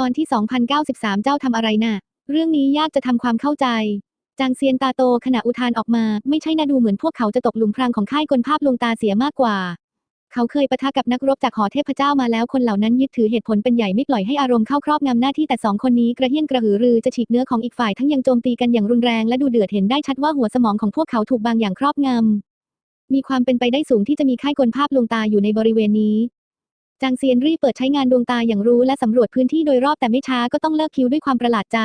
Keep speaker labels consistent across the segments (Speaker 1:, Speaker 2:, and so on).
Speaker 1: ตอนที่ 2093 เจ้าทำอะไรน่ะ เรื่องนี้ยากจะทำความเข้าใจ จางเซียนตาโตขณะอุทานออกมา ไม่ใช่นะดูเหมือนพวกเขาจะตกหลุมพรางของค่ายกลภาพลวงตาเสียมากกว่า เขาเคยปะทะกับนักรบจากหอเทพเจ้ามาแล้วคนเหล่านั้นยึดถือเหตุผลเป็นใหญ่ไม่ปล่อยให้อารมณ์เข้าครอบงำหน้าที่แต่สองคนนี้กระเฮี้ยนกระหือรือจะฉีกเนื้อของอีกฝ่ายทั้งยังโจมตีกันอย่างรุนแรงและดูเดือดเห็นได้ชัดว่าหัวสมองของพวกเขาถูกบางอย่างครอบงำมีความเป็นไปได้สูงที่จะมีค่ายกลภาพลวงตาอยู่ในบริเวณนี้ จางเซียนรีเปิดใช้งานดวงตาอย่างรู้และสำรวจพื้นที่โดยรอบแต่ไม่ช้าก็ต้องเลิกคิวด้วยความประหลาดใจ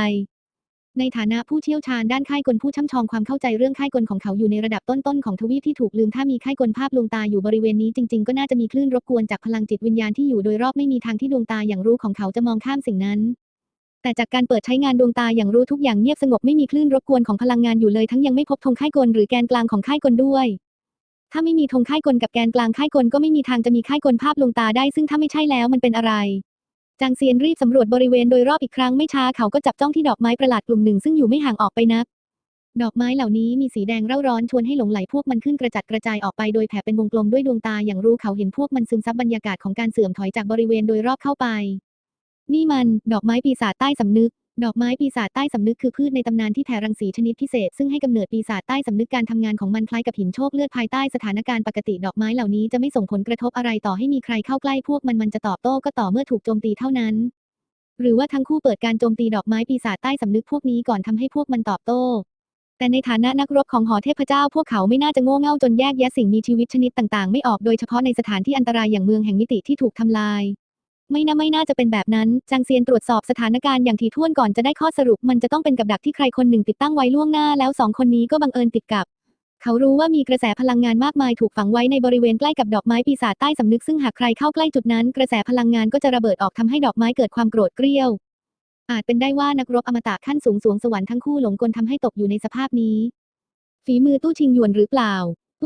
Speaker 1: ในฐานะผู้เชี่ยวชาญด้านค่ายกลผู้ช่ำชองความเข้าใจเรื่องค่ายกลของเขาอยู่ในระดับต้นๆของทวีปที่ถูกลืมถ้ามีค่ายกลภาพลวงตาอยู่บริเวณนี้จริงๆก็น่าจะมีคลื่นรบกวนจากพลังจิตวิญญาณที่อยู่โดยรอบไม่มีทางที่ดวงตาอย่างรู้ของเขาจะมองข้ามสิ่งนั้น แต่จากการเปิดใช้งานดวงตาอย่างรู้ทุกอย่างเงียบสงบไม่มีคลื่นรบกวนของพลังงานอยู่เลยทั้งยังไม่พบธงค่ายกลหรือแกนกลางของค่ายกลด้วย ถ้าไม่มีธงค่ายกลกับแกนกลางค่ายกลก็ไม่มีทางจะมีค่ายกลภาพลวงตาได้ซึ่งถ้าไม่ใช่แล้วมันเป็นอะไร จางเซียนรีบสำรวจบริเวณโดยรอบอีกครั้งไม่ช้าเขาก็จับจ้องที่ดอกไม้ประหลาดกลุ่มหนึ่งซึ่งอยู่ไม่ห่างออกไปนัก ดอกไม้เหล่านี้มีสีแดงเร่าร้อนชวนให้หลงไหลพวกมันขึ้นกระจัดกระจายออกไปโดยแผ่เป็นวงกลมด้วยดวงตาอย่างรู้เขาเห็นพวกมันซึมซับบรรยากาศของการเสื่อมถอยจากบริเวณโดยรอบเข้าไป นี่มัน ดอกไม้ปีศาจใต้สำนึก ดอกไม้ปีศาจใต้สำนึกคือพืชในตำนานที่แผ่รังสีชนิดพิเศษซึ่งให้กำเนิดปีศาจใต้สำนึกการทำงานของมันคล้ายกับหินโชคเลือดภายใต้สถานการณ์ปกติดอกไม้เหล่านี้จะไม่ส่งผลกระทบอะไรต่อให้มีใครเข้าใกล้พวกมันมันจะตอบโต้ก็ต่อเมื่อถูกโจมตีเท่านั้น หรือว่าทั้งคู่เปิดการโจมตีดอกไม้ปีศาจใต้สำนึกพวกนี้ก่อนทำให้พวกมันตอบโต้แต่ในฐานะนักรบของหอเทพเจ้าพวกเขาไม่น่าจะโง่เง่าจนแยกแยะสิ่งมีชีวิตชนิดต่างๆ ไม่ออกโดยเฉพาะในสถานที่อันตรายอย่างเมืองแห่งมิติที่ถูกทำลาย ไม่น่าไม่น่าจะเป็นแบบนั้น จางเซียนตรวจสอบสถานการณ์อย่างถี่ถ้วนก่อนจะได้ข้อสรุปมันจะต้องเป็นกับดักที่ใครคนหนึ่งติดตั้งไว้ล่วงหน้าแล้วสองคนนี้ก็บังเอิญติดกับ เขารู้ว่ามีกระแสพลังงานมากมายถูกฝังไว้ในบริเวณใกล้กับดอกไม้ปีศาจใต้สำนึกซึ่งหากใครเข้าใกล้จุดนั้น กระแสพลังงานก็จะระเบิดออกทำให้ดอกไม้เกิดความโกรธเกรี้ยว อาจเป็นได้ว่านักรบอมตะขั้นสูงสวงสวรรค์ทั้งคู่หลงกลทำให้ตกอยู่ในสภาพนี้ ฝีมือตู้ชิงหยวนหรือเปล่า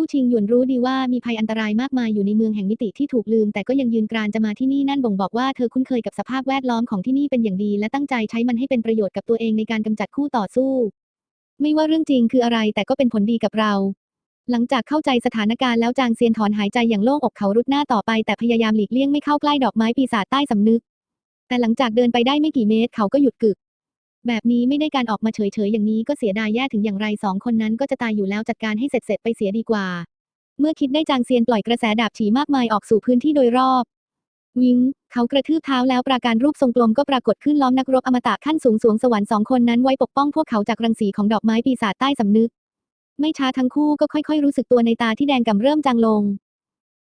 Speaker 1: ตู้ชิงหยวนรู้ดีว่ามีภัยอันตรายมากมายอยู่ในเมืองแห่งมิติที่ถูกลืม แต่ก็ยังยืนกรานจะมาที่นี่นั่นบ่งบอกว่าเธอคุ้นเคยกับสภาพแวดล้อมของที่นี่เป็นอย่างดี และตั้งใจใช้มันให้เป็นประโยชน์กับตัวเองในการกำจัดคู่ต่อสู้ ไม่ว่าเรื่องจริงคืออะไรแต่ก็เป็นผลดีกับเรา หลังจากเข้าใจสถานการณ์แล้วจางเซียนถอนหายใจอย่างโล่งอกเขารุดหน้าต่อไป แต่พยายามหลีกเลี่ยงไม่เข้าใกล้ดอกไม้ปีศาจใต้สำนึก แต่หลังจากเดินไปได้ไม่กี่เมตรเขาก็หยุดกึก แบบนี้ไม่ได้การออกมาเฉยๆอย่างนี้ก็เสียดายแย่ถึงอย่างไรสองคนนั้นก็จะตายอยู่แล้วจัดการให้เสร็จๆไปเสียดีกว่า เมื่อคิดได้จางเซียนปล่อยกระแสดาบฉีมากมายออกสู่พื้นที่โดยรอบ วิงเขากระทืบเท้าแล้วปราการรูปทรงกลมก็ปรากฏขึ้นล้อมนักรบอมตะขั้นสูงสวงสวรรค์สองคนนั้นไว้ปกป้องพวกเขาจากรังสีของดอกไม้ปีศาจใต้สำนึก ไม่ช้าทั้งคู่ก็ค่อยๆ รู้สึกตัวในตาที่แดงกำเริ่มจางลง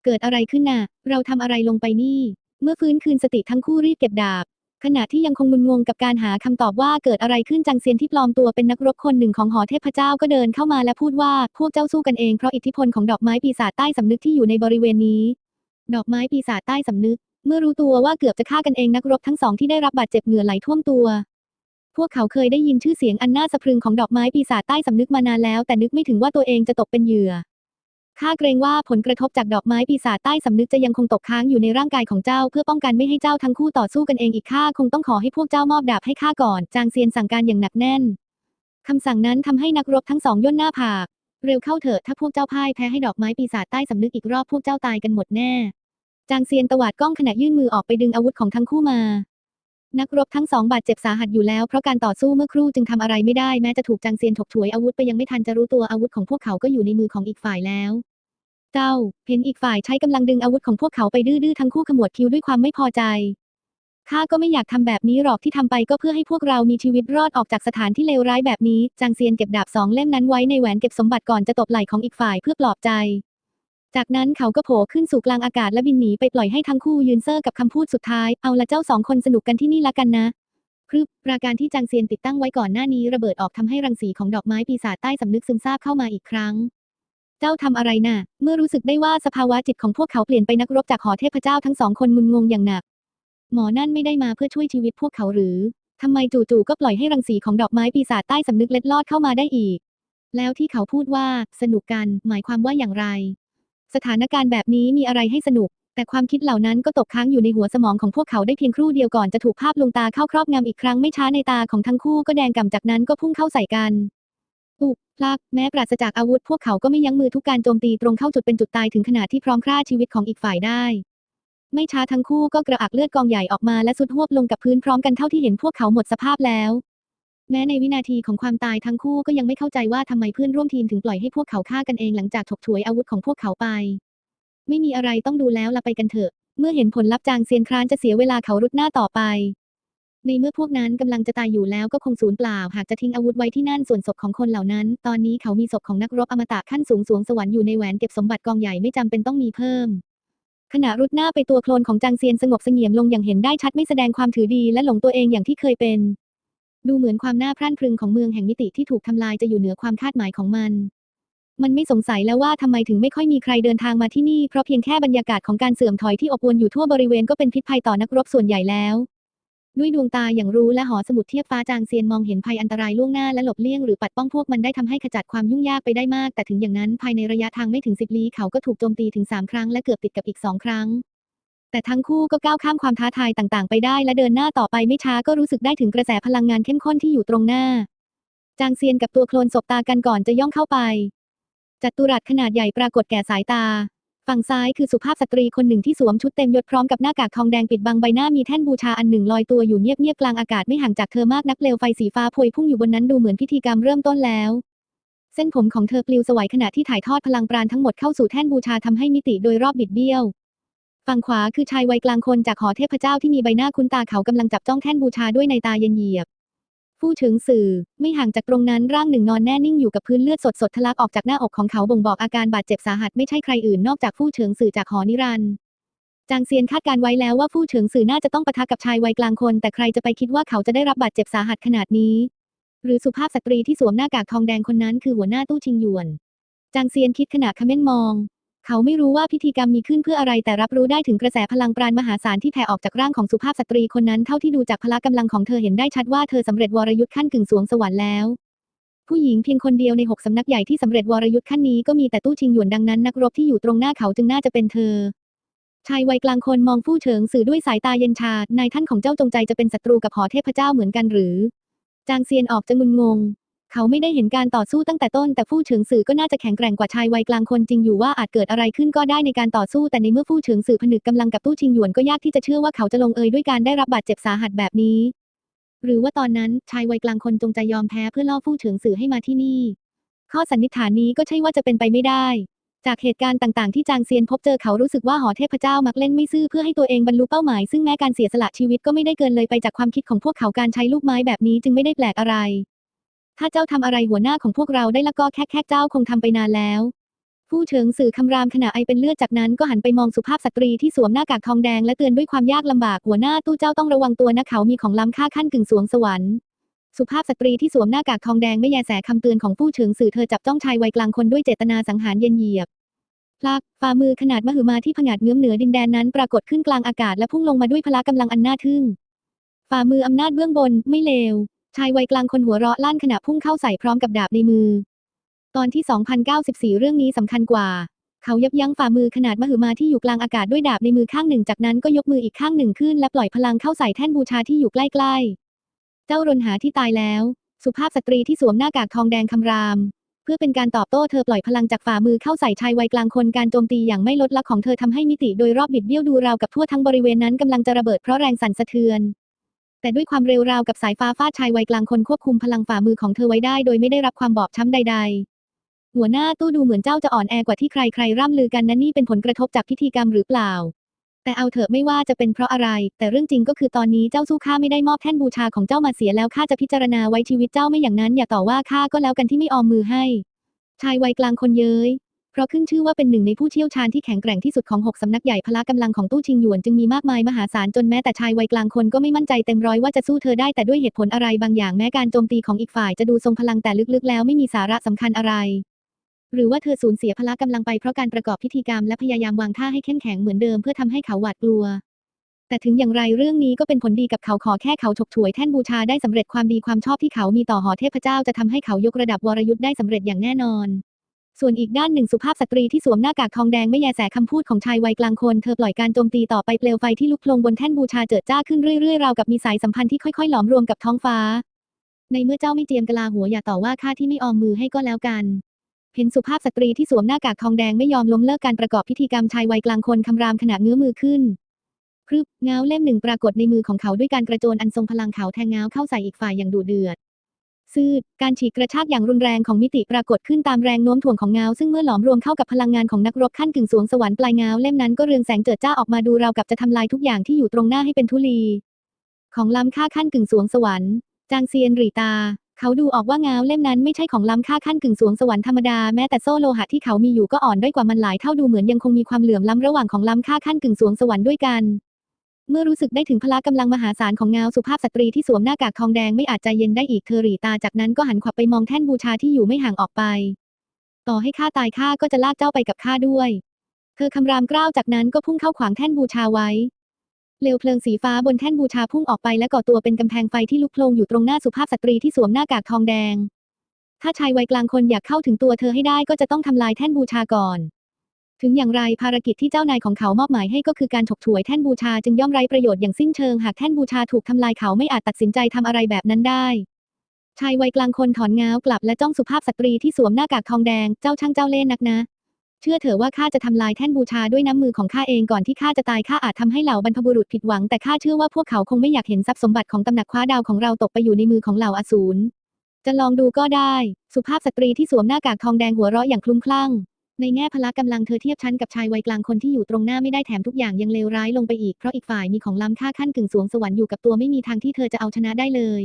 Speaker 1: เกิดอะไรขึ้นน่ะ เราทำอะไรลงไปนี่ เมื่อฟื้นคืนสติทั้งคู่รีบเก็บดาบ ขณะที่ยังคงมึนงงกับการหาคำตอบว่าเกิดอะไรขึ้นจังเซียนที่ปลอมตัวเป็นนักรบคนหนึ่งของหอเทพเจ้าก็เดินเข้ามาและพูดว่าพวกเจ้าสู้กันเองเพราะอิทธิพลของดอกไม้ปีศาจใต้สำนึกที่อยู่ในบริเวณนี้ ดอกไม้ปีศาจใต้สำนึก เมื่อรู้ตัวว่าเกือบจะฆ่ากันเองนักรบทั้งสองที่ได้รับบาดเจ็บเหงื่อไหลท่วมตัว พวกเขาเคยได้ยินชื่อเสียงอันน่าสะพรึงของดอกไม้ปีศาจใต้สำนึกมานานแล้ว แต่นึกไม่ถึงว่าตัวเองจะตกเป็นเหยื่อ ข้าเกรงว่าผลกระทบจากดอกไม้ปีศาจใต้สำนึกจะยังคงตกค้างอยู่ในร่างกายของเจ้า เพื่อป้องกันไม่ให้เจ้าทั้งคู่ต่อสู้กันเองอีกข้าคงต้องขอให้พวกเจ้ามอบดาบให้ข้าก่อน จางเซียนสั่งการอย่างหนักแน่นคำสั่งนั้นทำให้นักรบทั้งสองย่นหน้าผาก เร็วเข้าเถอะถ้าพวกเจ้าพ่ายแพ้ให้ดอกไม้ปีศาจใต้สำนึกอีกรอบพวกเจ้าตายกันหมดแน่ จางเซียนตวาดกล้องขณะยื่นมือออกไปดึงอาวุธของทั้งคู่มา นักรบทั้งสองบาดเจ็บสาหัสอยู่แล้วเพราะการต่อสู้เมื่อครู่จึงทำอะไรไม่ได้แม้จะถูกจางเซียนถกถวยอาวุธไปยังไม่ทันจะรู้ตัวอาวุธของพวกเขาก็อยู่ในมือของอีกฝ่ายแล้ว เจ้า เห็นอีกฝ่ายใช้กำลังดึงอาวุธของพวกเขาไปดื้อๆทั้งคู่ขมวดคิ้วด้วยความไม่พอใจข้าก็ไม่อยากทำแบบนี้หรอกที่ทำไปก็เพื่อให้พวกเรามีชีวิตรอดออกจากสถานที่เลวร้ายแบบนี้ จางเซียนเก็บดาบสองเล่มนั้นไว้ในแหวนเก็บสมบัติก่อนจะตบไหล่ของอีกฝ่ายเพื่อปลอบใจ จากนั้นเขาก็โผล่ขึ้นสู่กลางอากาศและบินหนีไปปล่อยให้ทั้งคู่ยืนเซอร์กับคำพูดสุดท้าย เอาละเจ้าสองคนสนุกกันที่นี่ละกันนะพรึบปราการที่จางเซียนติดตั้งไว้ก่อนหน้านี้ระเบิดออกทำให้รังสีของดอกไม้ปีศาจใต้สำนึกซึมซาบเข้ามาอีกครั้ง เจ้าทำอะไรน่ะ เมื่อรู้สึกได้ว่าสภาวะจิตของพวกเขาเปลี่ยนไปนักรบจากหอเทพเจ้าทั้งสองคนมึนงงอย่างหนัก หมอนั่นไม่ได้มาเพื่อช่วยชีวิตพวกเขาหรือทำไมจู่ๆก็ปล่อยให้รังสีของดอกไม้ปีศาจใต้สำนึกเล็ดลอดเข้ามาได้อีก แล้วที่เขาพูดว่า สนุกกัน หมายความว่าอย่างไร สถานการณ์แบบนี้มีอะไรให้สนุก แต่ความคิดเหล่านั้นก็ตกค้างอยู่ในหัวสมองของพวกเขาได้เพียงครู่เดียวก่อนจะถูกภาพลวงตาเข้าครอบงำอีกครั้งไม่ช้าในตาของทั้งคู่ก็แดงก่ำจากนั้นก็พุ่งเข้าใส่กันอุบพลักแม้ปราศจากอาวุธพวกเขาก็ไม่ยั้งมือทุกการโจมตีตรงเข้าจุดเป็นจุดตายถึงขนาดที่พร้อมฆ่าชีวิตของอีกฝ่ายได้ ไม่ช้าทั้งคู่ก็กระอักเลือดกองใหญ่ออกมาและสุดหวบลงกับพื้นพร้อมกันเท่าที่เห็นพวกเขาหมดสภาพแล้ว แม้ในวินาทีของความตายทั้งคู่ก็ยังไม่เข้าใจว่าทำไมเพื่อนร่วมทีมถึงปล่อยให้พวกเขาฆ่ากันเองหลังจากถกถวยอาวุธของพวกเขาไป ไม่มีอะไรต้องดูแล้วละไปกันเถอะ เมื่อเห็นผลลัพธ์จางเซียนครานจะเสียเวลาเขารุดหน้าต่อไป ในเมื่อพวกนั้นกำลังจะตายอยู่แล้วก็คงสูญเปล่า หากจะทิ้งอาวุธไว้ที่นั่นส่วนศพของคนเหล่านั้น ตอนนี้เขามีศพของนักรบอมตะขั้นสูงสวงสวรรค์อยู่ในแหวนเก็บสมบัติกองใหญ่ไม่จำเป็นต้องมีเพิ่มขณะรุดหน้าไปตัวโคลนของจางเซียนสงบเสงี่ยมลงอย่างเห็นได้ชัดไม่แสดงความถือดีและหลงตัวเองอย่างที่เคยเป็น ดูเหมือนความน่าพรั่นพรึงของเมืองแห่งมิติที่ถูกทำลายจะอยู่เหนือความคาดหมายของมัน มันไม่สงสัยแล้วว่าทำไมถึงไม่ค่อยมีใครเดินทางมาที่นี่เพราะเพียงแค่บรรยากาศของการเสื่อมถอยที่อบอวลอยู่ทั่วบริเวณก็เป็นพิษภัยต่อนักรบส่วนใหญ่แล้ว ด้วยดวงตาอย่างรู้และหอสมุดเทียบฟ้าจางเซียนมองเห็นภัยอันตรายล่วงหน้าและหลบเลี่ยงหรือปัดป้องพวกมันได้ทำให้ขจัดความยุ่งยากไปได้มาก แต่ถึงอย่างนั้นภายในระยะทางไม่ถึงสิบลี้เขาก็ถูกโจมตีถึงสามครั้งและเกือบติดกับอีกสองครั้ง แต่ทั้งคู่ก็ก้าวข้ามความท้าทายต่างๆ ไปได้และเดินหน้าต่อไปไม่ช้าก็รู้สึกได้ถึงกระแสพลังงานเข้มข้นที่อยู่ตรงหน้า จางเซียนกับตัวโคลนสบตากันก่อนจะย่องเข้าไป จัตุรัสขนาดใหญ่ปรากฏแก่สายตา ฝั่งซ้ายคือสุภาพสตรีคนหนึ่งที่สวมชุดเต็มยศพร้อมกับหน้ากากทองแดงปิดบังใบหน้ามีแท่นบูชาอันหนึ่งลอยตัวอยู่เงียบๆกลางอากาศไม่ห่างจากเธอมากนักเปลวไฟสีฟ้าพวยพุ่งอยู่บนนั้นดูเหมือนพิธีกรรมเริ่มต้นแล้วเส้นผมของเธอปลิวสวัยขณะที่ถ่ายทอดพลังปราณทั้งหมดเข้าสู่แท่นบูชาทำให้มิติโดยรอบบิดเบี้ยว ฝั่งขวาคือชายวัยกลางคนจากหอเทพเจ้าที่มีใบหน้าคุ้นตาเขากำลังจับจ้องแท่นบูชาด้วยในตาเย็นเยียบผู้ถึงสื่อ ไม่ห่างจากตรงนั้นร่างหนึ่งนอนแน่นิ่งอยู่กับพื้นเลือดสดๆทะลักออกจากหน้าอกของเขาบ่งบอกอาการบาดเจ็บสาหัสไม่ใช่ใครอื่นนอกจากผู้เฉิงสื่อจากหอนิรันดร์จางเซียนคาดการไว้แล้วว่าผู้เฉิงสื่อน่าจะต้องปะทะกับชายวัยกลางคน แต่ใครจะไปคิดว่าเขาจะได้รับบาดเจ็บสาหัสขนาดนี้ หรือสุภาพสตรีที่สวมหน้ากากทองแดงคนนั้นคือหัวหน้าตู้ชิงหยวนจางเซียนคิดขณะคเม้นมอง เขาไม่รู้ว่าพิธีกรรมมีขึ้นเพื่ออะไรแต่รับรู้ได้ถึงกระแสพลังปราณมหาศาลที่แผ่ออกจากร่างของสุภาพสตรีคนนั้นเท่าที่ดูจากพละกำลังของเธอเห็นได้ชัดว่าเธอสำเร็จวรยุทธ์ขั้นกึ่งสวงสวรรค์แล้ว ผู้หญิงเพียงคนเดียวในหกสำนักใหญ่ที่สำเร็จวรยุทธ์ขั้นนี้ก็มีแต่ตู้ชิงหยวนดังนั้นนักรบที่อยู่ตรงหน้าเขาจึงน่าจะเป็นเธอชายวัยกลางคนมองผู้เฉิงสื่อด้วยสายตาเย็นชานายท่านของเจ้าจงใจจะเป็นศัตรูกับหอเทพเจ้าเหมือนกันหรือ จางเซียนออกจะงุนงง เขาไม่ได้เห็นการต่อสู้ตั้งแต่ต้น แต่ผู้เฉิงสื่อก็น่าจะแข็งแกร่งกว่าชายวัยกลางคนจริงอยู่ว่าอาจเกิดอะไรขึ้นก็ได้ในการต่อสู้ แต่ในเมื่อผู้เฉิงสื่อผนึกกำลังกับตู้ชิงหยวนก็ยากที่จะเชื่อว่าเขาจะลงเอยด้วยการได้รับบาดเจ็บสาหัสแบบนี้ หรือว่าตอนนั้นชายวัยกลางคนจงใจยอมแพ้เพื่อล่อผู้เฉิงสื่อให้มาที่นี่ ข้อสันนิษฐานนี้ก็ใช่ว่าจะเป็นไปไม่ได้ จากเหตุการณ์ต่างๆ ที่จางเซียนพบเจอเขารู้สึกว่าหอเทพเจ้ามักเล่นไม่ซื่อเพื่อให้ตัวเองบรรลุเป้าหมายซึ่งแม้การเสียสละชีวิตก็ไม่ได้เกินเลยไปจากความคิดของพวกเขาการใช้ลูกไม้แบบนี้จึงไม่ได้แปลกอะไร ถ้าเจ้าทำอะไรหัวหน้าของพวกเราได้ละก็แค่แค่เจ้าคงทำไปนานแล้วผู้เฉิงสื่อคำรามขณะไอเป็นเลือดจากนั้นก็หันไปมองสุภาพสตรีที่สวมหน้ากากทองแดงและเตือนด้วยความยากลำบากหัวหน้าตู้เจ้าต้องระวังตัวนะเขามีของล้ำค่าขั้นกึ่งสวงสวรรค์สุภาพสตรีที่สวมหน้ากากทองแดงไม่แยแสคำเตือนของผู้เฉิงสื่อเธอจับจ้องชายวัยกลางคนด้วยเจตนาสังหารเย็นเหยียบพลักฝ่ามือขนาดมหึมาที่ผงาดเงื้อมเหนือดินแดนนั้นปรากฏขึ้นกลางอากาศและพุ่งลงมาด้วยพละกำลังอันน่าทึ่งฝ่ามืออำนาจเบื้องบนไม่เลว ชายวัยกลางคนหัวเราะลั่นขณะพุ่งเข้าใส่พร้อมกับดาบในมือ ตอนที่ 2094 เรื่องนี้สำคัญกว่า เขายับยั้งฝ่ามือขนาดมหึมาที่อยู่กลางอากาศด้วยดาบในมือข้างหนึ่ง จากนั้นก็ยกมืออีกข้างหนึ่งขึ้นและปล่อยพลังเข้าใส่แท่นบูชาที่อยู่ใกล้ๆ เจ้ารนหาที่ตายแล้ว สุภาพสตรีที่สวมหน้ากากทองแดงคำราม เพื่อเป็นการตอบโต้เธอปล่อยพลังจากฝ่ามือเข้าใส่ชายวัยกลางคนการโจมตีอย่างไม่ลดละของเธอทำให้มิติโดยรอบบิดเบี้ยวดูราวกับทั่วทั้งบริเวณนั้นกำลังจะระเบิดเพราะแรงสั่นสะเทือน แต่ด้วยความเร็วราวกับสายฟ้าฟาดชายวัยกลางคนควบคุมพลังฝ่ามือของเธอไว้ได้โดยไม่ได้รับความบอบช้ำใด ๆ หัวหน้าตู้ดูเหมือนเจ้าจะอ่อนแอกว่าที่ใครๆร่ำลือกันนั้นนี่เป็นผลกระทบจากพิธีกรรมหรือเปล่า แต่เอาเถอะไม่ว่าจะเป็นเพราะอะไร แต่เรื่องจริงก็คือตอนนี้เจ้าสู้ข้าไม่ได้มอบแท่นบูชาของเจ้ามาเสียแล้วข้าจะพิจารณาไว้ชีวิตเจ้าไม่อย่างนั้นอย่าต่อว่าข้าก็แล้วกันที่ไม่ออมมือให้ ชายวัยกลางคนเย้ย เพราะขึ้นชื่อว่าเป็นหนึ่งในผู้เชี่ยวชาญที่แข็งแกร่งที่สุดของหกสำนักใหญ่พละกำลังของตู้ชิงหยวนจึงมีมากมายมหาศาลจนแม้แต่ชายวัยกลางคนก็ไม่มั่นใจเต็มร้อยว่าจะสู้เธอได้แต่ด้วยเหตุผลอะไรบางอย่างแม้การโจมตีของอีกฝ่ายจะดูทรงพลังแต่ลึกๆ แล้วไม่มีสาระสำคัญอะไร หรือว่าเธอสูญเสียพละกำลังไปเพราะการประกอบพิธีกรรมและพยายามวางท่าให้เข้มแข็งเหมือนเดิมเพื่อทำให้เขาหวาดกลัวแต่ถึงอย่างไรเรื่องนี้ก็เป็นผลดีกับเขาขอแค่เขาฉกฉวยแท่นบูชาได้สำเร็จความดีความชอบที่เขามีต่อหอเทพเจ้าจะทำให้เขายกระดับวรยุทธ์ได้สำเร็จอย่างแน่นอน ส่วนอีกด้านหนึ่งสุภาพสตรีที่สวมหน้ากากทองแดงไม่แยแสคำพูดของชายวัยกลางคน เธอปล่อยการโจมตีต่อไปเปลวไฟที่ลุกโผลงบนแท่นบูชาเจิดจ้าขึ้นเรื่อยๆราวกับมีสายสัมพันธ์ที่ค่อยๆ หลอมรวมกับท้องฟ้า ในเมื่อเจ้าไม่เจียมกลาหัวอย่าต่อว่าข้าที่ไม่ออมมือให้ก็แล้วกันเห็นสุภาพสตรีที่สวมหน้ากากทองแดงไม่ยอมล้มเลิกการประกอบพิธีกรรมชายวัยกลางคนคำรามขณะเงื้อมือขึ้นพรึบเงาเล่มหนึ่งปรากฏในมือของเขาด้วยการกระโจนอันทรงพลังเขาแทงเงาเข้าใส่อีกฝ่ายอย่างดุเดือด ซืดการฉีกกระชากอย่างรุนแรงของมิติปรากฏขึ้นตามแรงโน้มถ่วงของเงา ซึ่งเมื่อหลอมรวมเข้ากับพลังงานของนักรบขั้นกึ่งสวงสวรรค์ปลายเงาเล่มนั้นก็เรืองแสงเจิดจ้าออกมาดูราวกับจะทำลายทุกอย่างที่อยู่ตรงหน้าให้เป็นธุลี ของล้ำค่าขั้นกึ่งสวงสวรรค์ จางเซียนหรีตา เขาดูออกว่าเงาเล่มนั้นไม่ใช่ของล้ำค่าขั้นกึ่งสวงสวรรค์ธรรมดาแม้แต่โซ่โลหะที่เขามีอยู่ก็อ่อนด้อยกว่ามันหลายเท่าดูเหมือนยังคงมีความเหลื่อมล้ำระหว่างของล้ำค่าขั้นกึ่งสวงสวรรค์ด้วยกัน เมื่อรู้สึกได้ถึงพละกำลังมหาศาลของเงาสุภาพสตรีที่สวมหน้ากากทองแดงไม่อาจใจเย็นได้อีกเธอหรีตาจากนั้นก็หันขวับไปมองแท่นบูชาที่อยู่ไม่ห่างออกไป ต่อให้ข้าตายข้าก็จะลากเจ้าไปกับข้าด้วย เธอคำรามกล้าวจากนั้นก็พุ่งเข้าขวางแท่นบูชาไว้เปลวเพลิงสีฟ้าบนแท่นบูชาพุ่งออกไปและก่อตัวเป็นกำแพงไฟที่ลุกโผล่อยู่ตรงหน้าสุภาพสตรีที่สวมหน้ากากทองแดง ถ้าชายวัยกลางคนอยากเข้าถึงตัวเธอให้ได้ก็จะต้องทำลายแท่นบูชาก่อน ถึงอย่างไรภารกิจที่เจ้านายของเขามอบหมายให้ก็คือการฉกฉวยแท่นบูชาจึงย่อมไร้ประโยชน์อย่างสิ้นเชิงหากแท่นบูชาถูกทำลายเขาไม่อาจตัดสินใจทำอะไรแบบนั้นได้ชายวัยกลางคนถอนเงากลับและจ้องสุภาพสตรีที่สวมหน้ากากทองแดงเจ้าช่างเจ้าเล่ห์นักนะ เชื่อเถอะว่าข้าจะทำลายแท่นบูชาด้วยน้ำมือของข้าเองก่อนที่ข้าจะตายข้าอาจทำให้เหล่าบรรพบุรุษผิดหวังแต่ข้าเชื่อว่าพวกเขาคงไม่อยากเห็นทรัพย์สมบัติของตำหนักคว้าดาวของเราตกไปอยู่ในมือของเหล่าอสูรจะลองดูก็ได้ สุภาพสตรีที่สวมหน้ากากทองแดงหัวเราะอย่างคลุ้มคลั่ง ในแง่พละกำลังเธอเทียบชั้นกับชายวัยกลางคนที่อยู่ตรงหน้าไม่ได้แถมทุกอย่างยังเลวร้ายลงไปอีกเพราะอีกฝ่ายมีของล้ำค่าขั้นกึ่งสวงสวรรค์อยู่กับตัวไม่มีทางที่เธอจะเอาชนะได้เลย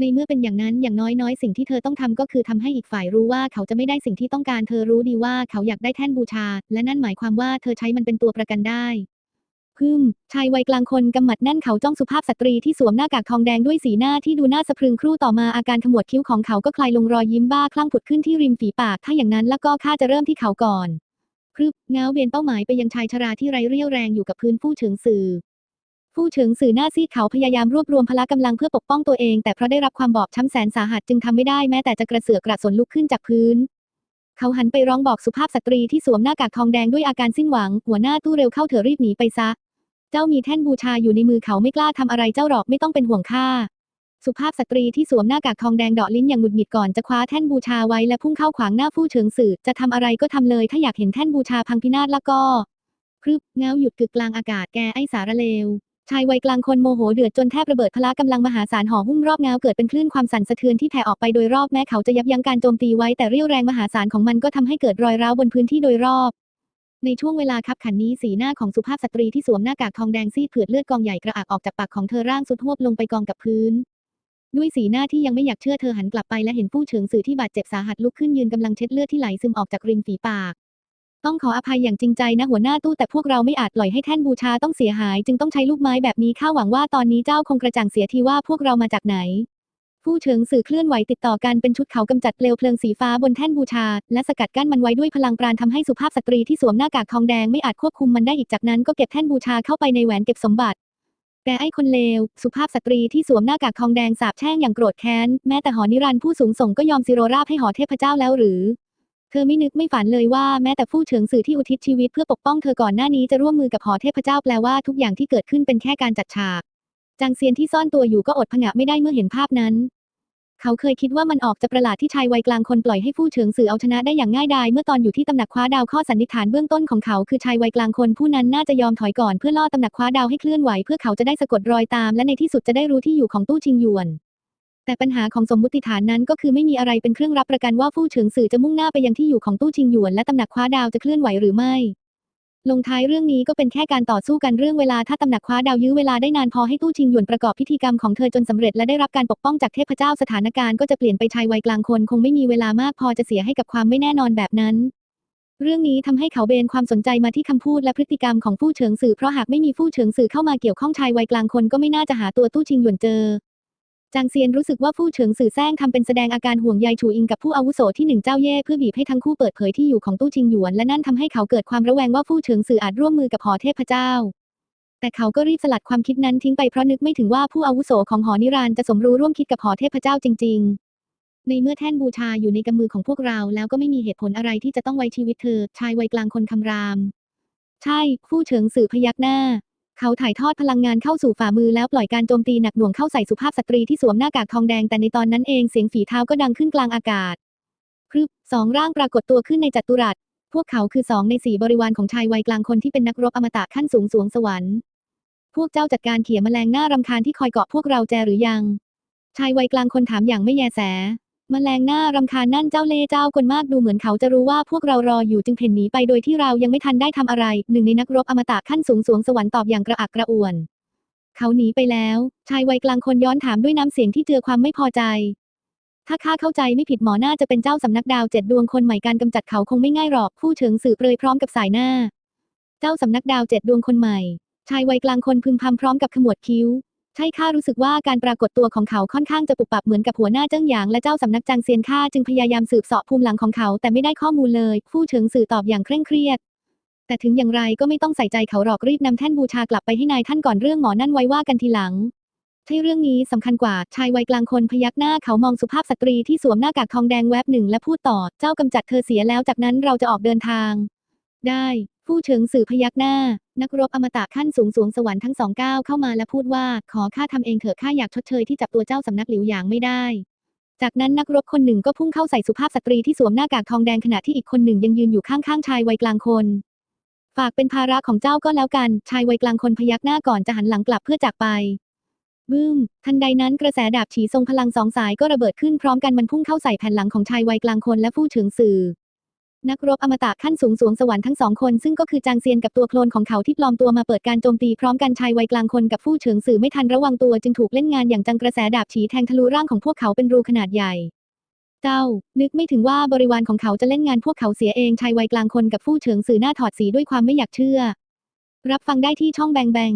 Speaker 1: ในเมื่อเป็นอย่างนั้นอย่างน้อยๆ สิ่งที่เธอต้องทำก็คือทำให้อีกฝ่ายรู้ว่าเขาจะไม่ได้สิ่งที่ต้องการเธอรู้ดีว่าเขาอยากได้แท่นบูชา และนั่นหมายความว่าเธอใช้มันเป็นตัวประกันได้ พึมชายวัยกลางคนกำหมัดแน่นเขาจ้องสุภาพสตรีที่สวมหน้ากากทองแดงด้วยสีหน้าที่ดูน่าสะพรึงครู่ต่อมาอาการขมวดคิ้วของเขาก็คลายลงรอยยิ้มบ้าคลั่งผุดขึ้นที่ริมฝีปาก ถ้าอย่างนั้นแล้วก็ข้าจะเริ่มที่เขาก่อนพรึบเงาเวียนเป้าหมายไปยังชายชราที่ไร้เรี่ยวแรงอยู่กับพื้นผู้เฉิงสื่อผู้เฉิงสื่อหน้าซีดเขาพยายามรวบรวมพละกำลังเพื่อปกป้องตัวเอง แต่เพราะได้รับความบอบช้ำแสนสาหัสจึงทำไม่ได้แม้แต่จะกระเสือกกระสนลุกขึ้นจากพื้น เขาหันไปร้องบอกสุภาพสตรีที่สวมหน้ากากทองแดงด้วยอาการสิ้นหวัง หัวหน้าตู้เร็วเข้าเถอรีบหนีไปซะ เจ้ามีแท่นบูชาอยู่ในมือเขาไม่กล้าทำอะไรเจ้าหรอกไม่ต้องเป็นห่วงข้า สุภาพสตรีที่สวมหน้ากากทองแดงเดาะลิ้นอย่างหงุดหงิดก่อนจะคว้าแท่นบูชาไว้และพุ่งเข้าขวางหน้าผู้เฉิงสื่อจะทำอะไรก็ทำเลย ถ้าอยากเห็นแท่นบูชาพังพินาศแล้วก็พรึบเงาหยุดกึกกลางอากาศแกไอสารเลวชายวัยกลางคนโมโหเดือดจนแทบระเบิดพละกำลังมหาศาลห่อหุ้มรอบเงาเกิดเป็นคลื่นความสั่นสะเทือนที่แผ่ออกไปโดยรอบแม้เขาจะยับยั้งการโจมตีไว้แต่เรี่ยวแรงมหาศาลของมันก็ทำให้เกิดรอยร้าวบนพื้นที่โดยรอบ ในช่วงเวลาคับขันนี้สีหน้าของสุภาพสตรีที่สวมหน้ากากทองแดงซีดเผือดเลือดกองใหญ่กระอักออกจากปากของเธอร่างสุดหวบลงไปกองกับพื้น ด้วยสีหน้าที่ยังไม่อยากเชื่อเธอหันกลับไปและเห็นผู้เฉิงสื่อที่บาดเจ็บสาหัสลุกขึ้นยืนกำลังเช็ดเลือดที่ไหลซึมออกจากริมฝีปาก ต้องขออภัยอย่างจริงใจนะหัวหน้าตู้แต่พวกเราไม่อาจปล่อยให้แท่นบูชาต้องเสียหาย จึงต้องใช้ลูกไม้แบบนี้ข้าหวังว่าตอนนี้เจ้าคงกระจ่างเสียทีว่าพวกเรามาจากไหน ผู้เฉิงสื่อเคลื่อนไหวติดต่อกันเป็นชุดเขากำจัดเปลวเพลิงสีฟ้าบนแท่นบูชา และสกัดกั้นมันไว้ด้วยพลังปราณทำให้สุภาพสตรีที่สวมหน้ากากทองแดงไม่อาจควบคุมมันได้อีกจากนั้นก็เก็บแท่นบูชาเข้าไปในแหวนเก็บสมบัติ แต่ไอ้คนเลว สุภาพสตรีที่สวมหน้ากากทองแดงสาบแช่งอย่างโกรธแค้นแม้แต่หอนิรันต์ผู้สูงส่งก็ยอมซิโรราบให้หอเทพเจ้าแล้วหรือ เธอไม่นึกไม่ฝันเลยว่าแม้แต่ผู้เฉิงสื่อที่อุทิศชีวิตเพื่อปกป้องเธอก่อนหน้านี้จะร่วมมือกับหอเทพเจ้าแปลว่าทุกอย่างที่เกิดขึ้นเป็นแค่การจัดฉาก จางเซียนที่ซ่อนตัวอยู่ก็อดผงะไม่ได้เมื่อเห็นภาพนั้น เขาเคยคิดว่ามันออกจะประหลาดที่ชายวัยกลางคนปล่อยให้ผู้เฉิงสื่อเอาชนะได้อย่างง่ายดายเมื่อตอนอยู่ที่ตำหนักคว้าดาวข้อสันนิษฐานเบื้องต้นของเขาคือชายวัยกลางคนผู้นั้นน่าจะยอมถอยก่อนเพื่อล่อตำหนักคว้าดาวให้เคลื่อนไหวเพื่อเขาจะได้สะกดรอยตาม และในที่สุดจะได้รู้ที่อยู่ของตู้ชิงหยวนแต่ปัญหาของสมมุติฐานนั้นก็คือไม่มีอะไรเป็นเครื่องรับประกันว่าผู้เฉิงสื่อจะมุ่งหน้าไปยังที่อยู่ของตู้ชิงหยวนและตำหนักคว้าดาวจะเคลื่อนไหวหรือไม่ ลงท้ายเรื่องนี้ก็เป็นแค่การต่อสู้กันเรื่องเวลาถ้าตำหนักคว้าดาวยื้อเวลาได้นานพอให้ตู้ชิงหยวนประกอบพิธีกรรมของเธอจนสำเร็จและได้รับการปกป้องจากเทพเจ้าสถานการณ์ก็จะเปลี่ยนไปชายวัยกลางคน คงไม่มีเวลามากพอจะเสียให้กับความไม่แน่นอนแบบนั้น เรื่องนี้ทำให้เขาเบนความสนใจมาที่คำพูดและพฤติกรรมของผู้เฉิงสื่อเพราะหากไม่มีผู้เฉิงสื่อเข้ามาเกี่ยวข้องชายวัยกลางคนก็ไม่น่าจะหาตัวตู้ชิงหยวนเจอ จางเซียนรู้สึกว่าผู้เฉิงสื่อแซงทำเป็นแสดงอาการห่วงใยฉูอิงกับผู้อาวุโสที่หนึ่งเจ้าเย่เพื่อบีบให้ทั้งคู่เปิดเผยที่อยู่ของตู้ชิงหยวนและนั่นทำให้เขาเกิดความระแวงว่าผู้เฉิงสื่ออาจร่วมมือกับหอเทพเจ้า แต่เขาก็รีบสลัดความคิดนั้นทิ้งไปเพราะนึกไม่ถึงว่าผู้อาวุโสของหอนิรันจะสมรู้ร่วมคิดกับหอเทพเจ้าจริง ๆ ในเมื่อแท่นบูชาอยู่ในกำมือของพวกเราแล้วก็ไม่มีเหตุผลอะไรที่จะต้องไว้ชีวิตเธอ ชายวัยกลางคนคำราม ใช่ ผู้เฉิงสื่อพยักหน้า เขาถ่ายทอดพลังงานเข้าสู่ฝ่ามือแล้วปล่อยการโจมตีหนักหน่วงเข้าใส่สุภาพสตรีที่สวมหน้ากากทองแดงแต่ในตอนนั้นเองเสียงฝีเท้าก็ดังขึ้นกลางอากาศพรึบสองร่างปรากฏตัวขึ้นในจัตุรัส พวกเขาคือสองในสี่บริวารของชายวัยกลางคนที่เป็นนักรบอมตะขั้นสูงสวงสวรรค์ พวกเจ้าจัดการเขี่ยแมลงหน้ารำคาญที่คอยเกาะพวกเราแจหรือยัง ชายวัยกลางคนถามอย่างไม่แยแส แมลงหน้ารำคาญนั่นเจ้าเล่เจ้ากลมากดูเหมือนเขาจะรู้ว่าพวกเรารออยู่จึงเพ่นหนีไปโดยที่เรายังไม่ทันได้ทำอะไร หนึ่งในนักรบอมตะขั้นสูงสวงสวรรค์ตอบอย่างกระอักกระอ่วน เขาหนีไปแล้ว ชายวัยกลางคนย้อนถามด้วยน้ำเสียงที่เจือความไม่พอใจ ถ้าข้าเข้าใจไม่ผิดหมอหน่าจะเป็นเจ้าสำนักดาวเจ็ดดวงคนใหม่การกำจัดเขาคงไม่ง่ายหรอกผู้เฉิงสื่อเปรยพร้อมกับสายหน้า เจ้าสำนักดาวเจ็ดดวงคนใหม่ ชายวัยกลางคนพึมพำพร้อมกับขมวดคิ้ว ช่ข้ารู้สึกว่าการปรากฏตัวของเขาค่อนข้างจะปุบปับเหมือนกับหัวหน้าเจิ้งหยางและเจ้าสำนักจางเซียนข้าจึงพยายามสืบเสาะภูมิหลังของเขาแต่ไม่ได้ข้อมูลเลยผู้เฉิงสื่อตอบอย่างเคร่งเครียด แต่ถึงอย่างไรก็ไม่ต้องใส่ใจเขาหรอกรีบนำแท่นบูชากลับไปให้นายท่านก่อนเรื่องหมอนั่นไว้ว่ากันทีหลังใช่เรื่องนี้สำคัญกว่าชายวัยกลางคนพยักหน้าเขามองสุภาพสตรีที่สวมหน้ากากทองแดงแวบหนึ่งและพูดต่อเจ้ากำจัดเธอเสียแล้วจากนั้นเราจะออกเดินทาง ได้ ผู้เฉิงสื่อพยักหน้า นักรบอมตะขั้นสูงสวงสวรรค์ทั้งสองก้าวเข้ามาและพูดว่า ขอข้าทำเองเถอะข้าอยากชดเชยที่จับตัวเจ้าสำนักหลิวหยางไม่ได้ จากนั้นนักรบคนหนึ่งก็พุ่งเข้าใส่สุภาพสตรีที่สวมหน้ากากทองแดงขณะที่อีกคนหนึ่งยังยืนอยู่ข้างๆชายวัยกลางคน ฝากเป็นภาระของเจ้าก็แล้วกันชายวัยกลางคนพยักหน้าก่อนจะหันหลังกลับเพื่อจากไปบึ้ม ทันใดนั้นกระแสดาบฉีทรงพลังสองสายก็ระเบิดขึ้นพร้อมกันมันพุ่งเข้าใส่แผ่นหลังของชายวัยกลางคนและผู้เฉิงสื่อ นักรบอมตะขั้นสูงสวงสวรรค์ทั้งสองคนซึ่งก็คือจางเซียนกับตัวโคลนของเขาที่ปลอมตัวมาเปิดการโจมตีพร้อมกันชายวัยกลางคนกับผู้เฉิงสื่อไม่ทันระวังตัวจึงถูกเล่นงานอย่างจังกระแสดาบฉีแทงทะลุร่างของพวกเขาเป็นรูขนาดใหญ่ เจ้า นึกไม่ถึงว่าบริวารของเขาจะเล่นงานพวกเขาเสียเองชายวัยกลางคนกับผู้เฉิงสื่อหน้าถอดสีด้วยความไม่อยากเชื่อ รับฟังได้ที่ช่องแบงแบง